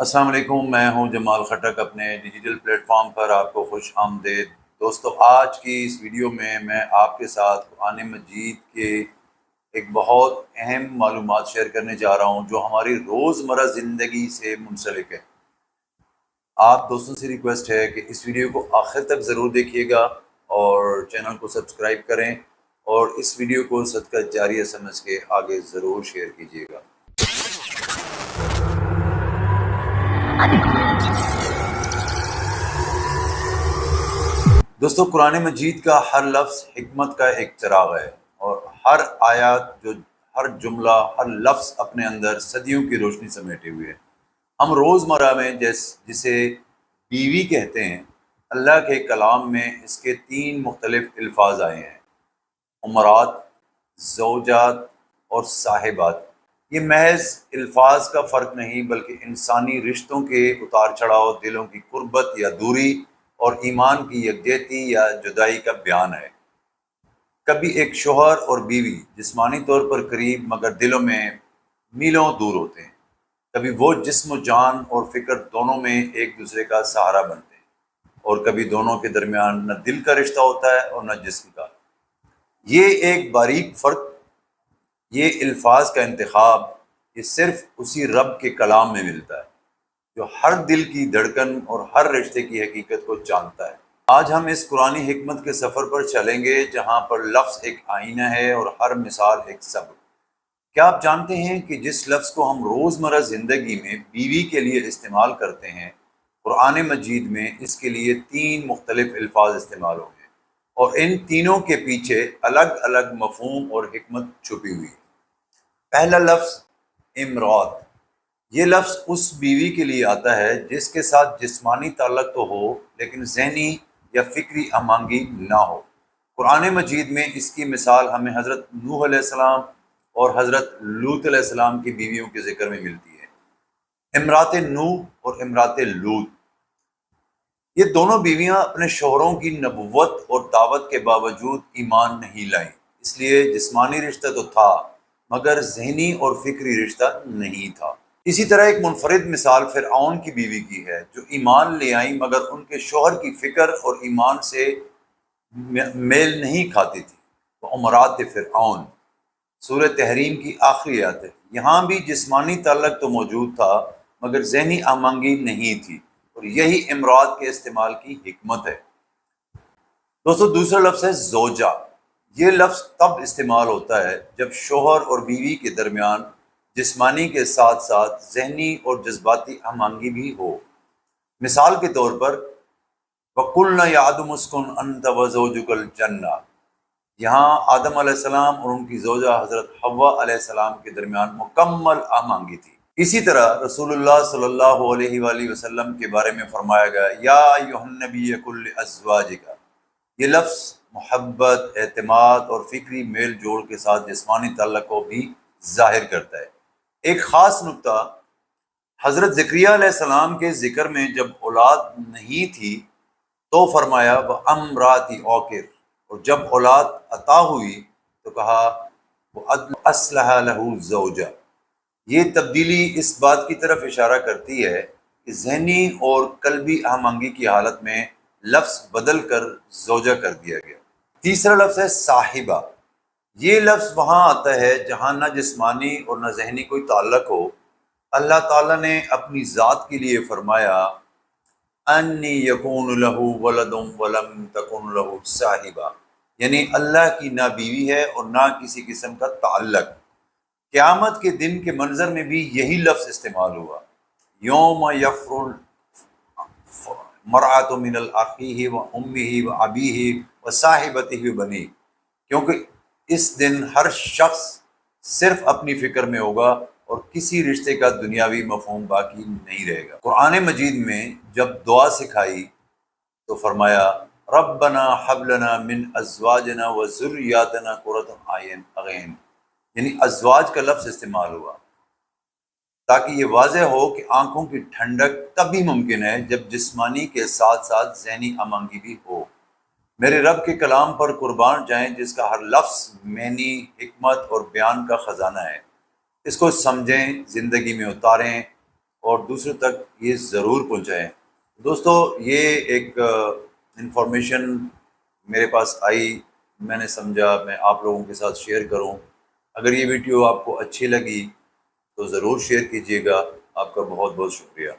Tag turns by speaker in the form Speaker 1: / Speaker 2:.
Speaker 1: السلام علیکم، میں ہوں جمال خٹک اپنے ڈیجیٹل پلیٹ فارم پر آپ کو خوش آمدید۔ دوستو، آج کی اس ویڈیو میں میں آپ کے ساتھ قرآن مجید کے ایک بہت اہم معلومات شیئر کرنے جا رہا ہوں جو ہماری روزمرہ زندگی سے منسلک ہے۔ آپ دوستوں سے ریکویسٹ ہے کہ اس ویڈیو کو آخر تک ضرور دیکھیے گا اور چینل کو سبسکرائب کریں اور اس ویڈیو کو صدقہ جاریہ سمجھ کے آگے ضرور شیئر کیجیے گا۔ دوستو، قرآن مجید کا ہر لفظ حکمت کا ایک چراغ ہے اور ہر آیات جو ہر جملہ، ہر لفظ اپنے اندر صدیوں کی روشنی سمیٹے ہوئے ہم روزمرہ میں جس، جسے بیوی کہتے ہیں، اللہ کے کلام میں اس کے تین مختلف الفاظ آئے ہیں۔ عمرات، زوجات اور صاحبات۔ یہ محض الفاظ کا فرق نہیں بلکہ انسانی رشتوں کے اتار چڑھاؤ، دلوں کی قربت یا دوری اور ایمان کی یکجہتی یا جدائی کا بیان ہے۔ کبھی ایک شوہر اور بیوی جسمانی طور پر قریب مگر دلوں میں میلوں دور ہوتے ہیں۔ کبھی وہ جسم و جان اور فکر دونوں میں ایک دوسرے کا سہارا بنتے ہیں۔ اور کبھی دونوں کے درمیان نہ دل کا رشتہ ہوتا ہے اور نہ جسم کا۔ یہ ایک باریک فرق یہ الفاظ کا انتخاب یہ صرف اسی رب کے کلام میں ملتا ہے، جو ہر دل کی دھڑکن اور ہر رشتے کی حقیقت کو جانتا ہے۔ آج ہم اس قرآن حکمت کے سفر پر چلیں گے، جہاں پر لفظ ایک آئینہ ہے اور ہر مثال ایک صبر کیا آپ جانتے ہیں کہ جس لفظ کو ہم روزمرہ زندگی میں بیوی کے لیے استعمال کرتے ہیں، قرآن مجید میں اس کے لیے تین مختلف الفاظ استعمال ہوں گے اور ان تینوں کے پیچھے الگ الگ مفہوم اور حکمت چھپی ہوئی پہلا لفظ امراط یہ لفظ اس بیوی کے لیے آتا ہے جس کے ساتھ جسمانی تعلق تو ہو، لیکن ذہنی یا فکری امانگی نہ ہو۔ قرآن مجید میں اس کی مثال ہمیں حضرت نوح علیہ السلام اور حضرت لوت علیہ السلام کی بیویوں کے ذکر میں ملتی ہے۔ امرات نوح اور امرات لوت یہ دونوں بیویاں اپنے شوہروں کی نبوت اور دعوت کے باوجود ایمان نہیں لائیں، اس لیے جسمانی رشتہ تو تھا۔ مگر ذہنی اور فکری رشتہ نہیں تھا۔ اسی طرح ایک منفرد مثال فرعون کی بیوی کی ہے، جو ایمان لے آئیں مگر ان کے شوہر کی فکر اور ایمان سے میل نہیں کھاتی تھی۔ وہ عمرات فرعون۔ سورہ تحریم کی آخری یاد ہے۔ یہاں بھی جسمانی تعلق تو موجود تھا، مگر ذہنی آمانگی نہیں تھی۔ اور یہی امراض کے استعمال کی حکمت ہے۔ دوستو، دوسرا لفظ ہے زوجہ۔ یہ لفظ تب استعمال ہوتا ہے جب شوہر اور بیوی کے درمیان جسمانی کے ساتھ ساتھ ذہنی اور جذباتی امانگی بھی ہو۔ مثال کے طور پر بکل نہ یاد مسکن انت وزوجکل جنا یہاں آدم علیہ السلام اور ان کی زوجہ حضرت حوا علیہ السلام کے درمیان مکمل آمانگی تھی۔ اسی طرح رسول اللہ صلی اللہ علیہ وآلہ وسلم کے بارے میں فرمایا گیا، یا نبی کل ازواج کا یہ لفظ محبت، اعتماد اور فکری میل جوڑ کے ساتھ جسمانی تعلق کو بھی ظاہر کرتا ہے۔ ایک خاص نقطہ، حضرت ذکریہ علیہ السلام کے ذکر میں جب اولاد نہیں تھی تو فرمایا، وہ امراتی اوکر اور جب اولاد عطا ہوئی تو کہا، وہ اسلحہ لہو زوجہ یہ تبدیلی اس بات کی طرف اشارہ کرتی ہے کہ ذہنی اور قلبی اہمنگی کی حالت میں لفظ بدل کر زوجہ کر دیا گیا۔ تیسرا لفظ ہے صاحبہ۔ یہ لفظ وہاں آتا ہے جہاں نہ جسمانی اور نہ ذہنی کوئی تعلق ہو۔ اللہ تعالیٰ نے اپنی ذات کے لیے فرمایا، انی یقون لہو ولدم ولم تکن لہو صاحبہ۔ یعنی اللہ کی نہ بیوی ہے اور نہ کسی قسم کا تعلق۔ قیامت کے دن کے منظر میں بھی یہی لفظ استعمال ہوا۔ یوم یفر مرآت من العقی و امی ہی و ابی ہی و صاحبت ہی بنی، کیونکہ اس دن ہر شخص صرف اپنی فکر میں ہوگا اور کسی رشتے کا دنیاوی مفہوم باقی نہیں رہے گا۔ قرآن مجید میں جب دعا سکھائی تو فرمایا، ربنا حبلنا من ازواجنا و ذریاتنا قرۃ آئین اغین۔ یعنی ازواج کا لفظ استعمال ہوا، تاکہ یہ واضح ہو کہ آنکھوں کی ٹھنڈک تبھی ممکن ہے جب جسمانی کے ساتھ ساتھ ذہنی امنگی بھی ہو۔ میرے رب کے کلام پر قربان جائیں، جس کا ہر لفظ معنی، حکمت اور بیان کا خزانہ ہے۔ اس کو سمجھیں، زندگی میں اتاریں اور دوسروں تک یہ ضرور پہنچائیں۔ دوستو، یہ ایک انفارمیشن میرے پاس آئی، میں نے سمجھا، میں آپ لوگوں کے ساتھ شیئر کروں۔ اگر یہ ویڈیو آپ کو اچھی لگی تو ضرور شیئر کیجیے گا۔ آپ کا بہت بہت شکریہ۔